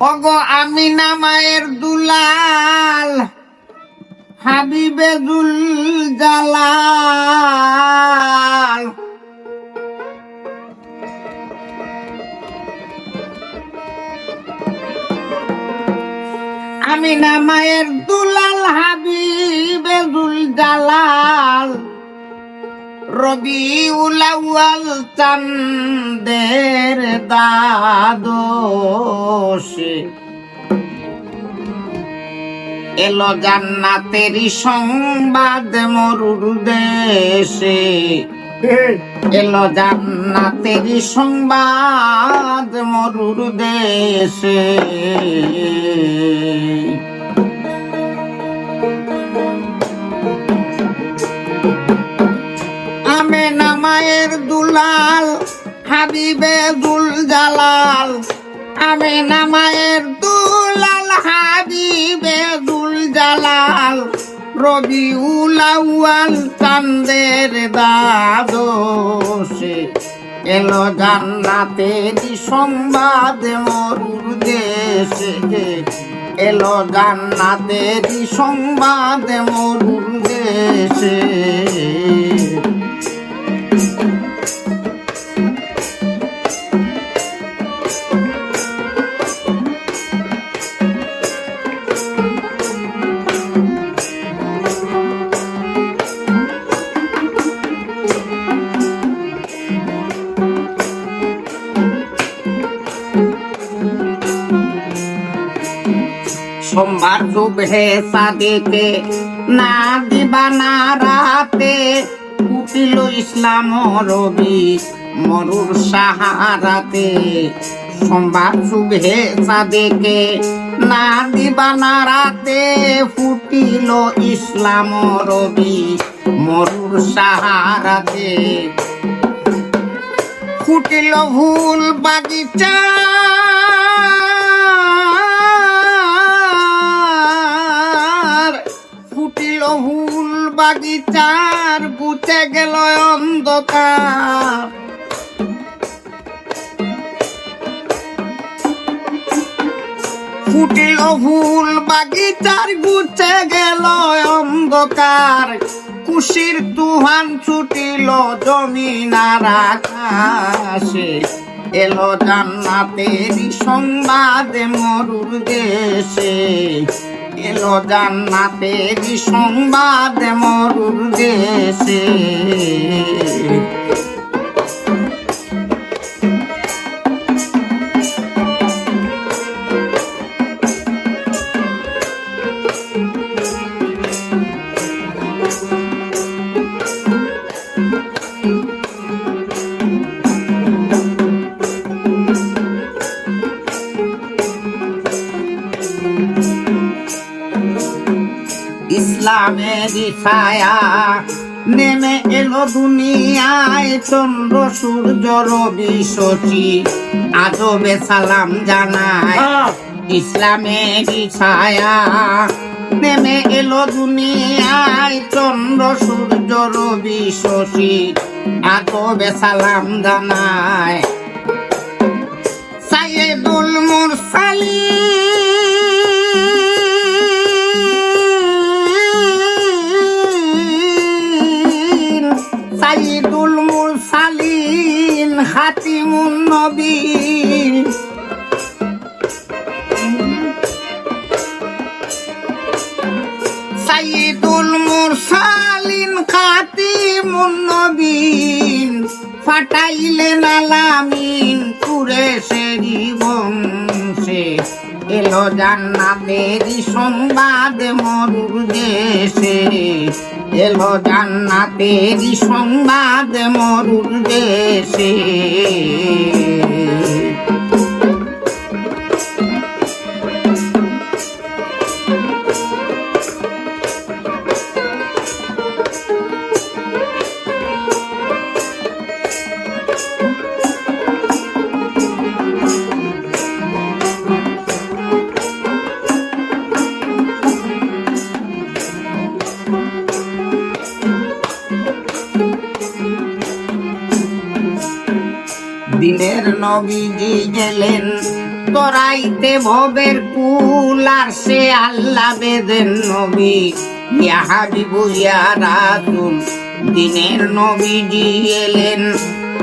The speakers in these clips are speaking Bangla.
অগো, আমি না মায়ের দুলাল, হাবিবে দুল জালাল আমি না মায়ের দুলাল, হাবিবে দুল জালাল রবি উলাওয়াল চান্দের দাদোষে এলো জান্নাতেরই সংবাদ মরুর দেশে। এলো জান্নাতেরই সংবাদ মরুর দেশে। রবি উলাওয়াল চান্দের দাদোষে এলো জান্নাতের সংবাদ মরুর দেশে। এলো জান্নাতের সংবাদ মরুর দেশে। সোমবার ডুবে সাদেকে। না দিবা না রাতে উঠিল ইসলাম রবি মরুর সাহারাতে। সোমবার শুভে সাদেকে না দিবা না রাতে ফুটিল ইসলাম রবি মরুর সাহারাতে। ফুটিল ভুল বাগিচা বাগিচার বুঝে গেল অন্ধকার। ফুটিল ফুল বাগিচার গুছে গেল অন্ধকার। কুশির তুহান ছুটিল জমিনার আকাশে এলো জান্নাতের সংবাদ মরুর দেশে। এলো জান্নাতের সংবাদ মরুর দেশে। ইসলামের ছায়া। নেমে এলো দুনিয়ায় চন্দ্র সূর্য রবি শচী। আজবে সালাম জানায় ইসলামের ছায়া? নেমে এলো দুনিয়ায় চন্দ্র সূর্য রবি শশী আজবে সালাম জানায়। সাইয়েদুল মুরসালিন। মুরসালিন নবী। সাইদুল মুরসালিন খাতিমুন নবীন ফাটাইলেন আলামিন কুরেশেরি বংশে এলো জান্নাতেরই সংবাদ মরুর দেশে? এলো জান্নাতেরই সংবাদ মরুর দেশে? দিনের নবীজি গেলেন তরাইতে ভবের কুল, আর সে আল্লাহ বেদেন নবী। হাবিবু, ইয়া রাসূল, দিনের নবীজি এলেন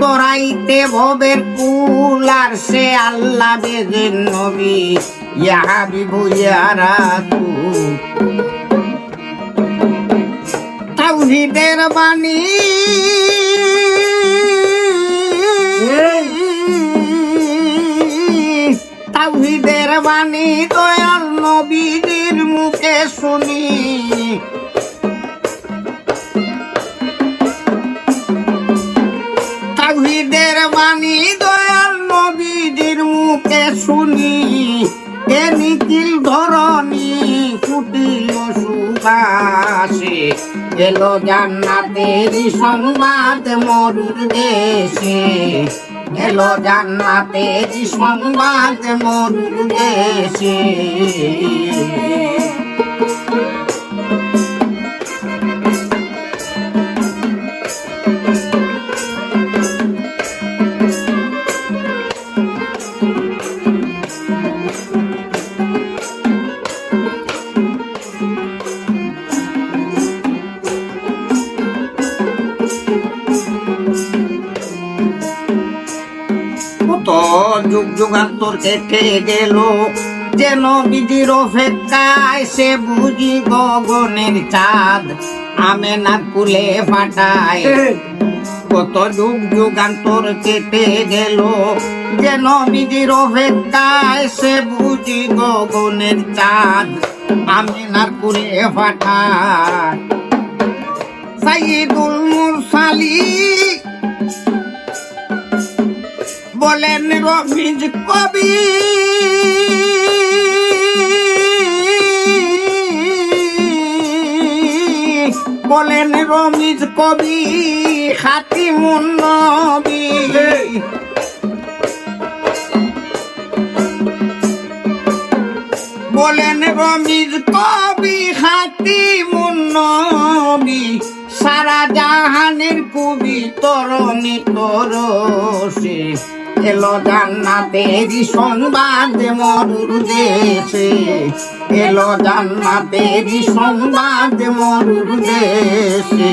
তরাইতে ভবের কুল, আর সে আল্লাহ বেদেন নবী। হাবিবু, ইয়া রাসূল। তাওহীদের বাণী তাওহীদের বাণী দয়াল নবীদের মুখে শুনি। তাওহীদের বাণী দয়াল নবীদের মুখে শুনি। এ নিখিল ধরণী কুটিল সুবাসে এলো জান্নাতের সংবাদ মরুর দেশে। এলো জান্নাতের সংবাদ মরুর দেশে। যুগ যুগান্তর কেটে গেল। যেন বিধির অপেক্ষায় সে বুঝি গগনের চাঁদ আমেনা কুলে ফাটায় কত যুগ যুগান্তর কেটে গেল। যেন বিধির অপেক্ষায় সে বুঝি গগনের চাঁদ আমেনার কুলে ফাটায়। সাইদুল মুরসালিক বলেন রফিজ কবি। বলেন রমিজ কবি হাতিমুন নবী। বলেন রমিজ কবি হাতিমুন নবী। সারা জাহানের কবি, তরণী তরসে। এলো জান্নাতেরি সংবাদ মরুর দেশে। এলো জান্নাতেরি সংবাদ মরুর দেশে।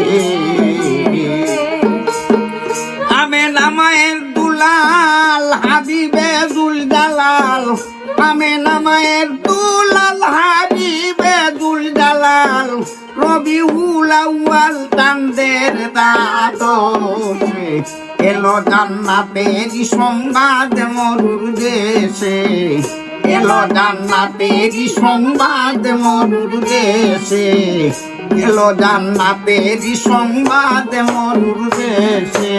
আমে নামায়ের দুলাল, হাবিবে দুল দালাল আমে নামায়ের দুলাল, হাবিবে দুল দালাল রবি হুলাওয়াল তান্দের দাদরে এলো জান্নাতের সংবাদ মরুর দেশে। এলো জান্নাতের সংবাদ মরুর দেশে। এলো জান্নাতের সংবাদ মরুর দেশে।